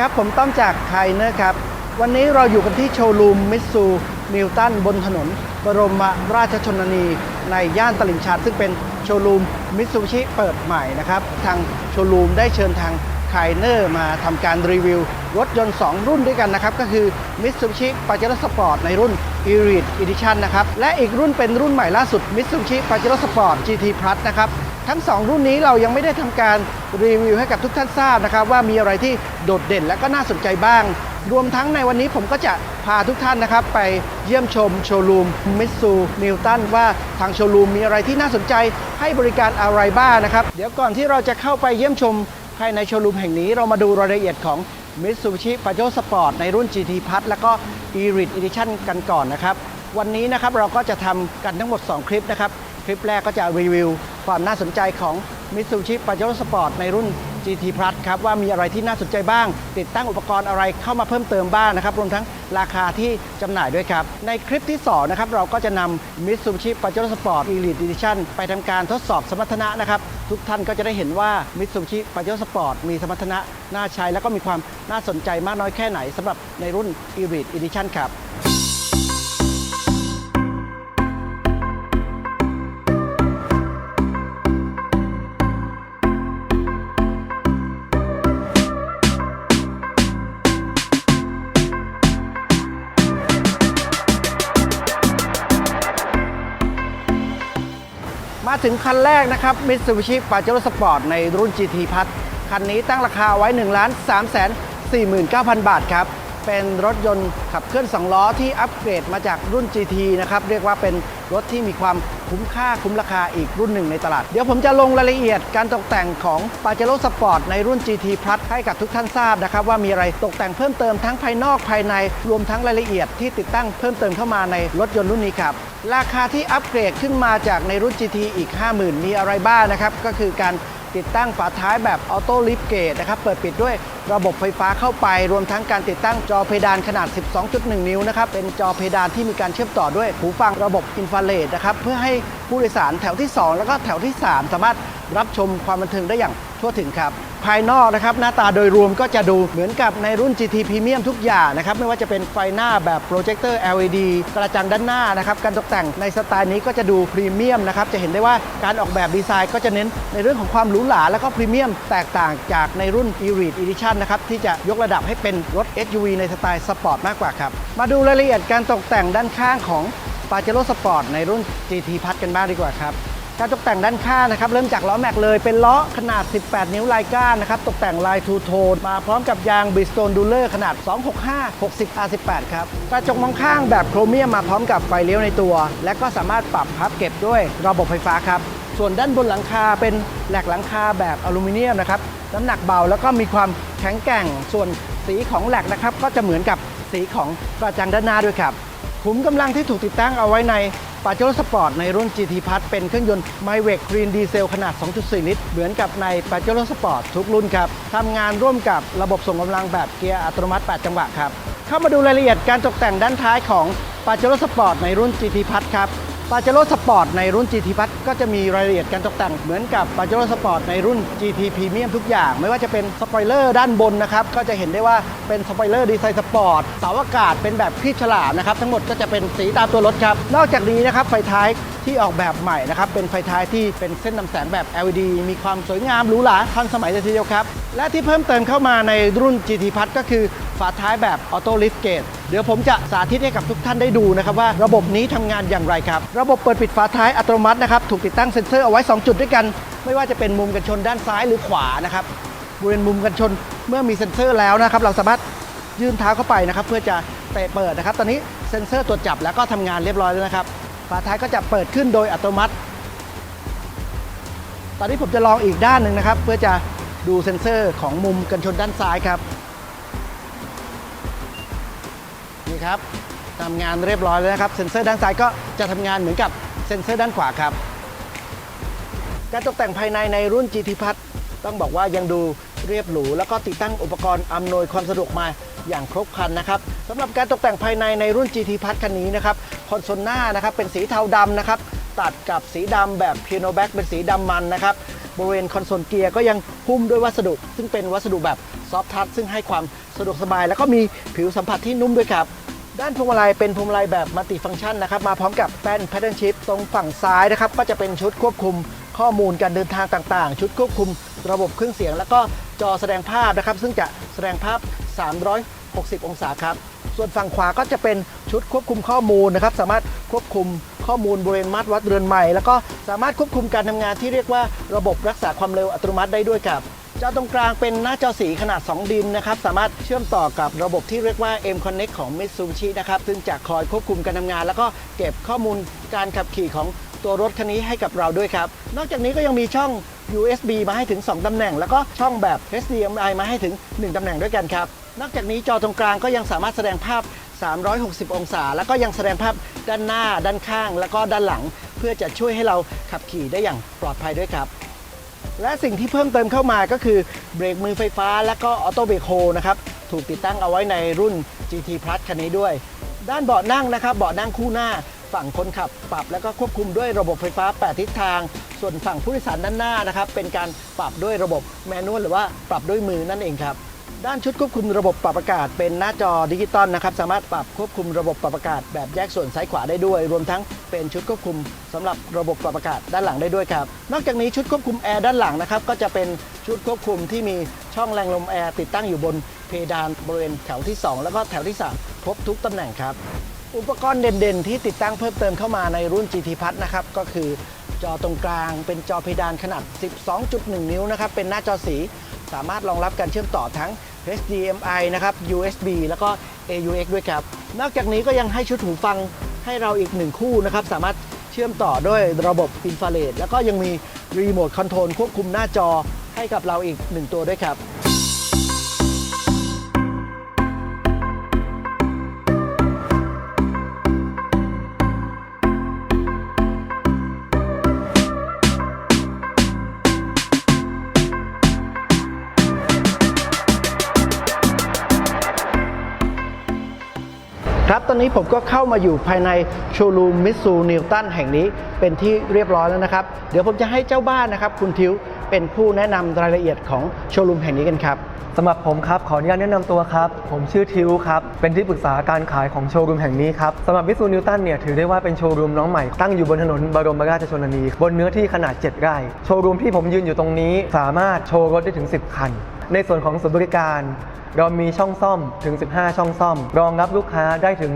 ครับ ผมต้อมจากไคเนอร์ครับ วันนี้เราอยู่กันที่โชว์รูมมิตซูนิวตันบนถนน บรมราชชนนี ในย่านตลิ่งชันซึ่งเป็นโชว์รูมมิตซูชิเปิดใหม่นะครับ ทางโชว์รูมได้เชิญทางไคเนอร์มาทำการรีวิว รถยนต์ 2 รุ่นด้วยกันนะครับ ก็คือ Mitsubishi Pajero Sport ในรุ่น Elite Edition นะครับ และอีกรุ่นเป็นรุ่นใหม่ล่าสุด Mitsubishi Pajero Sport GT Plus นะครับ ทั้ง 2 รุ่นนี้เรายังไม่ได้ทำการรีวิวให้กับทุกท่านทราบนะครับ ว่ามีอะไรที่โดดเด่นและก็น่าสนใจบ้าง รวมทั้งในวันนี้ผมก็จะพาทุกท่านนะครับ ไปเยี่ยมชมโชว์รูมมิตซูนิวตันว่าทางโชว์รูมมีอะไรที่น่าสนใจให้บริการอะไรบ้างนะครับ เดี๋ยวก่อนที่เราจะเข้าไปเยี่ยมชมภายในโชว์รูมแห่งนี้เรามาดูรายละเอียดของ Mitsubishi Pajero Sport ในรุ่น GT Plus แล้วก็ Elite Edition กันก่อนนะครับ วันนี้นะครับเราก็จะทำกันทั้งหมด 2 คลิปนะครับ คลิปแรกก็จะรีวิวความน่าสนใจของ Mitsubishi Pajero Sport ในรุ่น GT Plus ครับ ว่ามีอะไรที่น่าสนใจบ้าง ติดตั้งอุปกรณ์อะไรเข้ามาเพิ่มเติมบ้างนะครับ รวมทั้งราคาที่จำหน่ายด้วยครับ ในคลิปที่ 2 นะครับ เราก็จะนำ Mitsubishi Pajero Sport Elite Edition ไปทำการทดสอบสมรรถนะนะครับ ทุกท่านก็จะได้เห็นว่า Mitsubishi Pajero Sport มีสมรรถนะน่าใช้ แล้วก็มีความน่าสนใจมากน้อยแค่ไหนสำหรับในรุ่น Elite Edition ครับ ถึงคันแรกนะครับ Mitsubishi Pajero Sport ในรุ่น GT Plus คันนี้ตั้งราคาไว้ 1 3 4 9 0 0 0 บาทครับ เป็นรถยนต์ขับเคลื่อน 2 ล้อที่อัปเกรดมาจากรุ่น GT นะครับ เรียกว่าเป็นรถที่มีความคุ้มค่าคุ้มราคาอีกรุ่นหนึ่งในตลาด เดี๋ยวผมจะลงรายละเอียดการตกแต่งของ Pajero Sport ในรุ่น GT Plus ให้กับทุกท่านทราบนะครับ ว่ามีอะไรตกแต่งเพิ่มเติมทั้งภายนอกภายในรวมทั้งรายละเอียดที่ติดตั้งเพิ่มเติมเข้ามาในรถยนต์รุ่นนี้ครับ ราคาที่อัปเกรดขึ้นมาจากในรุ่น GT อีก 50,000 มีอะไรบ้างนะครับ ก็คือการติดตั้งฝาท้ายแบบออโต้ลิฟเกตนะครับ เปิดปิดด้วยระบบไฟฟ้าเข้าไป รวมทั้งการติดตั้งจอเพดานขนาด 12.1 นิ้วนะครับ เป็นจอเพดานที่มีการเชื่อมต่อด้วยหูฟังระบบอินฟราเรดนะครับ เพื่อให้ผู้โดยสารแถวที่ 2 แล้วก็แถวที่ 3 สามารถรับชมความบันเทิงได้อย่างทั่วถึงครับ ภายนอกนะครับหน้าตาโดยรวมก็จะดูเหมือนกับในรุ่น GT Premium ทุกอย่างนะครับไม่ว่าจะเป็นไฟหน้าแบบโปรเจคเตอร์ LED กระจังด้านหน้านะครับการตกแต่งในสไตล์นี้ก็จะดูพรีเมียมนะครับจะเห็นได้ว่าการออกแบบดีไซน์ก็จะเน้นในเรื่องของความหรูหราและก็พรีเมียมแตกต่างจากในรุ่น Elite Edition นะครับที่จะยกระดับให้เป็นรถ SUV ในสไตล์สปอร์ตมากกว่าครับมาดูรายละเอียดการตกแต่งด้านข้างของ Pajero Sport ในรุ่น GT Plus กันบ้างดีกว่าครับ การตกแต่งด้านข้างนะครับ เริ่มจากล้อแม็กเลยเป็นล้อขนาด 18 นิ้วลายก้านนะครับ ตกแต่งลายทูโทนมาพร้อมกับยางบิสโตนดูเลอร์ขนาด 265 60 R18 ครับกระจกมองข้างแบบโครเมียมมาพร้อมกับไฟเลี้ยวในตัว และก็สามารถปรับพับเก็บด้วยระบบไฟฟ้าครับ ส่วนด้านบนหลังคาเป็นแหลกหลังคาแบบอลูมิเนียมนะครับน้ำหนักเบาแล้วก็มีความแข็งแกร่ง ส่วนสีของแหลกนะครับ ก็จะเหมือนกับสีของกระจังด้านหน้าด้วยครับ ขุมกำลังที่ถูกติดตั้งเอาไว้ในปาเจโร่สปอร์ตในรุ่น GT-Pass เป็นเครื่องยนต์ m y w e c Green Diesel ขนาด 2.4 ลิตร เหมือนกับในปาเจโร่สปอร์ตทุกรุ่นครับทำงานร่วมกับระบบส่งกำลังแบบเกียร์อัตโนมัติ 8 จังหวะครับ เข้ามาดูรายละเอียดการตกแต่งด้านท้ายของปาเจโร่สปอร์ตในรุ่น GT-Pass ครับ p a j e r o Sport ในรุ่น GT Plus ก็จะมีรายละเอียดการตกแต่งเหมือนกับ p a j e r o Sport ในรุ่น GT Premium ทุกอย่าง ไม่ว่าจะเป็นสปอยเลอร์ด้านบนนะครับ ก็จะเห็นได้ว่าเป็นสปอยเลอร์ดีไซน์สปอร์ตเสาอากาศเป็นแบบครีบฉลามนะครับ ทั้งหมดก็จะเป็นสีตามตัวรถครับ นอกจากนี้นะครับไฟท้ายที่ออกแบบใหม่นะครับ เป็นไฟท้ายที่เป็นเส้นนำแสงแบบ LED มีความสวยงามหรูหราทันสมัยเลยทีเดียวครับและที่เพิ่มเติมเข้ามาในรุ่น GT Plus ก็คือฝาท้ายแบบออโต้ลิฟต์เกต เดี๋ยวผมจะสาธิตให้กับทุกท่านได้ดูนะครับว่าระบบนี้ทำงานอย่างไรครับ ระบบเปิดปิดฝาท้ายอัตโนมัตินะครับถูกติดตั้งเซ็นเซอร์เอาไว้ 2 จุดด้วยกัน ไม่ว่าจะเป็นมุมกันชนด้านซ้ายหรือขวานะครับบริเวณมุมกันชนเมื่อมีเซ็นเซอร์แล้วนะครับเราสามารถยื่นเท้าเข้าไปนะครับเพื่อจะเตะเปิดนะครับ ตอนนี้เซ็นเซอร์ตรวจจับแล้วก็ทำงานเรียบร้อยแล้วนะครับฝาท้ายก็จะเปิดขึ้นโดยอัตโนมัติ ตอนนี้ผมจะลองอีกด้านหนึ่งนะครับ เพื่อจะดูเซ็นเซอร์ของมุมกันชนด้านซ้ายครับ ครับทำงานเรียบร้อยแล้วนะครับเซ็นเซอร์ด้านซ้ายก็จะทำงานเหมือนกับเซ็นเซอร์ด้านขวาครับ การตกแต่งภายในในรุ่น GT Plus ต้องบอกว่ายังดูเรียบหรูแล้วก็ติดตั้งอุปกรณ์อำนวยความสะดวกมาอย่างครบครันนะครับสำหรับการตกแต่งภายในในรุ่น GT Plus คันนี้นะครับคอนโซลหน้านะครับเป็นสีเทาดำนะครับตัดกับสีดำแบบ Piano Black เป็นสีดำมันนะครับบริเวณคอนโซลเกียร์ก็ยังหุ้มด้วยวัสดุ ซึ่งเป็นวัสดุแบบซอฟทัชซึ่งให้ความสะดวกสบาย แล้วก็มีผิวสัมผัสที่นุ่มด้วยครับ ด้านพวงมาลัยเป็นพวงมาลัยแบบมัลติฟังก์ชันนะครับมาพร้อมกับแป้น Pattern Shift ตรงฝั่งซ้ายนะครับก็จะเป็นชุดควบคุมข้อมูลการเดินทางต่างๆ ชุดควบคุมระบบเครื่องเสียง แล้วก็จอแสดงภาพนะครับ ซึ่งจะแสดงภาพ 360 องศาครับ ส่วนฝั่งขวาก็จะเป็นชุดควบคุมข้อมูลนะครับ สามารถควบคุมข้อมูลบริเวณมาตรวัดเรือนใหม่ แล้วก็สามารถควบคุมการทำงานที่เรียกว่าระบบรักษาความเร็วอัตโนมัติได้ด้วยครับ จอตรงกลางเป็นหน้าจอสีขนาด 2 ดินนะครับ สามารถเชื่อมต่อกับระบบที่เรียกว่า M Connect ของ Mitsubishi นะครับ ซึ่งจะคอยควบคุมการทำงาน แล้วก็เก็บข้อมูลการขับขี่ของตัวรถคันนี้ให้กับเราด้วยครับ นอกจากนี้ก็ยังมีช่อง USB มาให้ถึง 2 ตำแหน่ง แล้วก็ช่องแบบ HDMI มาให้ถึง 1 ตำแหน่งด้วยกันครับ นอกจากนี้จอตรงกลางก็ยังสามารถแสดงภาพ 360 องศา แล้วก็ยังแสดงภาพด้านหน้า ด้านข้าง แล้วก็ด้านหลัง เพื่อจะช่วยให้เราขับขี่ได้อย่างปลอดภัยด้วยครับ และสิ่งที่เพิ่มเติมเข้ามาก็คือเบรกมือไฟฟ้า และก็ออโต้เบรกโฮนะครับถูกติดตั้งเอาไว้ในรุ่น GT Plus คันนี้ด้วย ด้านเบาะนั่งนะครับเบาะนั่งคู่หน้าฝั่งคนขับปรับและก็ควบคุมด้วยระบบไฟฟ้า 8 ทิศทาง ส่วนฝั่งผู้โดยสารด้านหน้านะครับเป็นการปรับด้วยระบบแมนนวลหรือว่าปรับด้วยมือนั่นเองครับ ด้านชุดควบคุมระบบปรับอากาศเป็นหน้าจอดิจิตอลนะครับสามารถปรับควบคุมระบบปรับอากาศแบบแยกส่วนซ้ายขวาได้ด้วย รวมทั้งเป็นชุดควบคุมสำหรับระบบปรับอากาศด้านหลังได้ด้วยครับนอกจากนี้ชุดควบคุมแอร์ด้านหลังนะครับก็จะเป็นชุดควบคุมที่มีช่องแรงลมแอร์ติดตั้งอยู่บนเพดานบริเวณแถวที่ 2 แล้วก็แถวที่ 3 ครบทุกตำแหน่งครับ อุปกรณ์เด่นๆ ที่ติดตั้งเพิ่มเติมเข้ามาในรุ่น GT p l u s นะครับก็คือจอตรงกลางเป็นจอเพดานขนาด 12.1 นิ้วนะครับเป็นหน้าจอสี สามารถรองรับการเชื่อมต่อทั้ง HDMI นะครับ USB แล้วก็ AUX ด้วยครับ นอกจากนี้ก็ยังให้ชุดหูฟังให้เราอีกหนึ่งคู่นะครับ สามารถเชื่อมต่อด้วยระบบอินฟราเรดแล้วก็ยังมีรีโมทคอนโทรลควบคุมหน้าจอให้กับเราอีกหนึ่งตัวด้วยครับ ตอนนี้ผมก็เข้ามาอยู่ภายในโชว์รูมมิสซูนิวตันแห่งนี้เป็นที่เรียบร้อยแล้วนะครับ เดี๋ยวผมจะให้เจ้าบ้านนะครับ คุณทิว เป็นผู้แนะนำรายละเอียดของโชว์รูมแห่งนี้กันครับสำหรับผมครับขออนุญาตแนะนำตัวครับ ผมชื่อทิวครับเป็นที่ปรึกษาการขายของโชว์รูมแห่งนี้ครับสำหรับวิสูนิวตันเนี่ยถือได้ว่าเป็นโชว์รูมน้องใหม่ตั้งอยู่บนถนนบรมราชชนนี บนเนื้อที่ขนาด 7 ไร่ โชว์รูมที่ผมยืนอยู่ตรงนี้ สามารถโชว์รถได้ถึง 10 คัน ในส่วนของศูนย์บริการเรามีช่องซ่อมถึง 15 ช่องซ่อม รองรับลูกค้าได้ถึง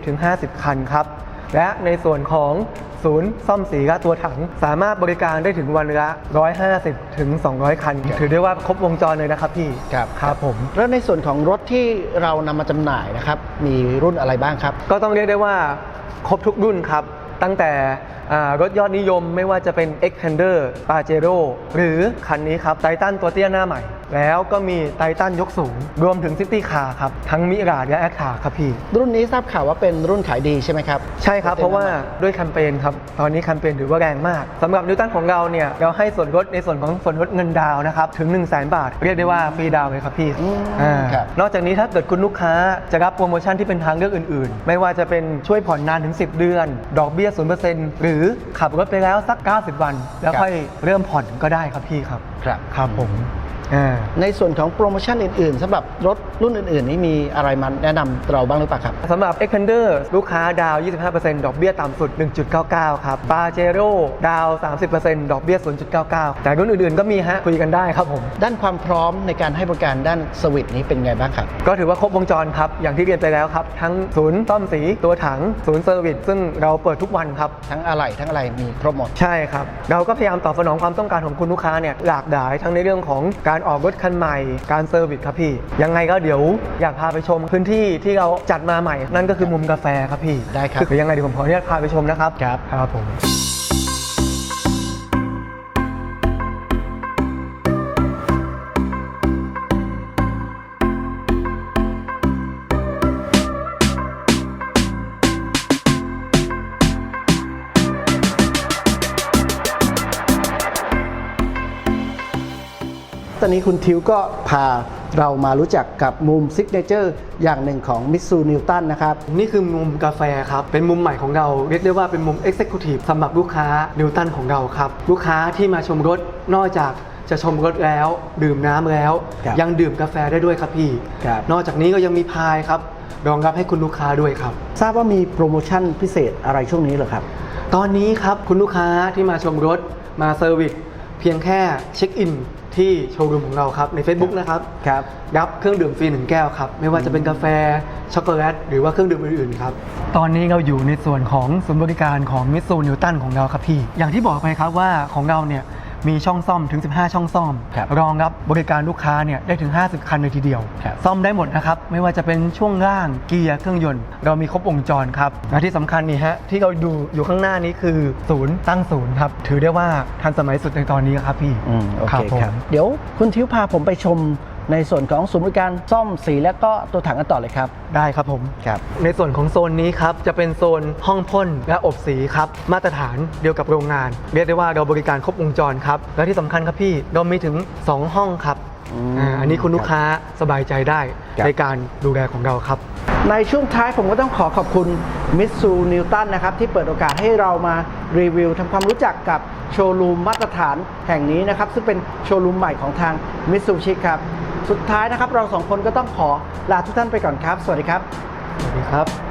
40-50 คันครับ และในส่วนของศูนย์ซ่อมสีและตัวถัง สามารถบริการได้ถึงวันละ 150 ถึง 200 คัน ถือได้ว่าครบวงจรเลยนะครับพี่ ครับครับผม แล้วในส่วนของรถที่เรานำมาจำหน่ายนะครับ มีรุ่นอะไรบ้างครับ ก็ต้องเรียกได้ว่าครบทุกรุ่นครับ ตั้งแต่อ่า รถยอดนิยมไม่ว่าจะเป็น Xpander Pajero หรือคันนี้ครับไททันตัวเตี้ยหน้าใหม่ แล้วก็มีไททันยกสูง รวมถึงซิตี้คาร์ครับ ทั้งมิราดและแอคทาครับพี่ รุ่นนี้ทราบข่าวว่าเป็นรุ่นขายดีใช่ไหมครับ ใช่ครับ เพราะว่าด้วยแคมเปญครับ ตอนนี้แคมเปญถือว่าแรงมากสำหรับนิวตันของเราเนี่ย เราให้ส่วนลดในส่วนของส่วนลดเงินดาวน์นะครับ ถึง 1 0 0 0 0แบาท เรียกได้ว่าฟรีดาวน์เลยครับพี่อืมอ่าครับนอกจากนี้ถ้าเกิดคุณลูกค้าจะรับโปรโมชั่นที่เป็นทางเลือกอื่น ๆ ไม่ว่าจะเป็นช่วยผ่อนนานถึง 10 เดือน ดอกเบี้ย0%หรือขับรถไปแล้วสัก 90 วัน แล้วค่อยเริ่มผ่อนก็ได้ครับพี่ครับ ครับ ครับผมอ่า ในส่วนของโปรโมชั่นอื่นๆสำหรับรถรุ่นอื่นๆ นี้มีอะไรมาแนะนำเราบ้างหรือเปล่าครับสำหรับ Xpander ลูกค้าดาว 25%ดอกเบี้ยต่ำสุด 1.99 ครับ Pajero ดาว 30%ดอกเบี้ย 0.99 แต่รุ่นอื่นๆ ก็มีฮะ คุยกันได้ครับผม ด้านความพร้อมในการให้บริการด้านสวิตนี้เป็นไงบ้างครับ ก็ถือว่าครบวงจรครับ อย่างที่เรียนไปแล้วครับ ทั้งศูนย์ซ่อมสีตัวถังศูนย์เซอร์วิสซึ่งเราเปิดทุกวันครับทั้งอะไหล่ทั้งอะไรมีครบหมดใช่ครับเราก็พยายามตอบสนองความต้องการของคุณลูกค้าเนี่ยหลากหลายทั้งในเรื่องของการออกรถคันใหม่ การเซอร์วิสครับพี่ ยังไงก็เดี๋ยวอยากพาไปชมพื้นที่ที่เราจัดมาใหม่ นั่นก็คือมุมกาแฟครับพี่ได้ครับเดี๋ยวยังไงเดี๋ยวผมขออนุญาตพาไปชมนะครับ ครับ ครับผม ตอนนี้คุณทิวก็พาเรามารู้จักกับมุมซิกเนเจอร์อย่างหนึ่งของมิ t ซูนิวตันนะครับ นี่คือมุมกาแฟครับ เป็นมุมใหม่ของเรา เรียกได้ว่าเป็นมุม Executive สำหรับลูกค้านิวตันของเราครับ ลูกค้าที่มาชมรถนอกจากจะชมรถแล้ว ดื่มน้ำแล้ว ครับยังดื่มกาแฟได้ด้วยครับพี่ ครับ นอกจากนี้ก็ยังมีพายครับรองรับให้คุณลูกค้าด้วยครับ ทราบว่ามีโปรโมชั่นพิเศษอะไรช่วงนี้เหรอครับ ตอนนี้ครับคุณลูกค้าที่มาชมรถมาเซอร์วิสเพียงแค่เช็คอิน ที่โชว์รูมของเราครับใน Facebook นะครับครับรับเครื่องดื่มฟรีหนึ่งแก้วครับ ไม่ว่าจะเป็นกาแฟช็อกโกแลตหรือว่าเครื่องดื่มอื่นๆครับ ตอนนี้เราอยู่ในส่วนของศูนย์บริการของมิสซูนิวตันของเราครับพี่ อย่างที่บอกไปครับว่าของเราเนี่ย มีช่องซ่อมถึง 15 ช่องซ่อม ครับรองรับบริการลูกค้าเนี่ยได้ถึง 50 คันเลยทีเดียว ครับ ซ่อมได้หมดนะครับ ไม่ว่าจะเป็นช่วงล่างเกียร์เครื่องยนต์ เรามีครบวงจรครับและที่สำคัญนี่ฮะที่เราดูอยู่ข้างหน้านี้คือศูนย์ตั้งศูนย์ครับถือได้ว่าทันสมัยสุดในตอนนี้ครับพี่อืมโอเคผมครับเดี๋ยวคุณทิวพาผมไปชม ในส่วนของศูนย์บริการซ่อมสีและก็ตัวถังกันต่อเลยครับ ได้ครับผมครับในส่วนของโซนนี้ครับจะเป็นโซนห้องพ่นและอบสีครับมาตรฐานเดียวกับโรงงาน เรียกได้ว่าเราบริการครบวงจรครับและที่สำคัญครับพี่เรามีถึง 2 ห้องครับอืมอ่าอันนี้คุณลูกค้าสบายใจได้ครับในการดูแลของเราครับ ในช่วงท้ายผมก็ต้องขอขอบคุณมิ t ซูนิวตันนะครับที่เปิดโอกาสให้เรามารีวิวทำความรู้จักกับโชว์รูมมาตรฐานแห่งนี้นะครับ ซึ่งเป็นโชว์รูมใหม่ของทางมิ t ซูชิครับ สุดท้ายนะครับ เราสองคนก็ต้องขอลาทุกท่านไปก่อนครับ สวัสดีครับ สวัสดีครับ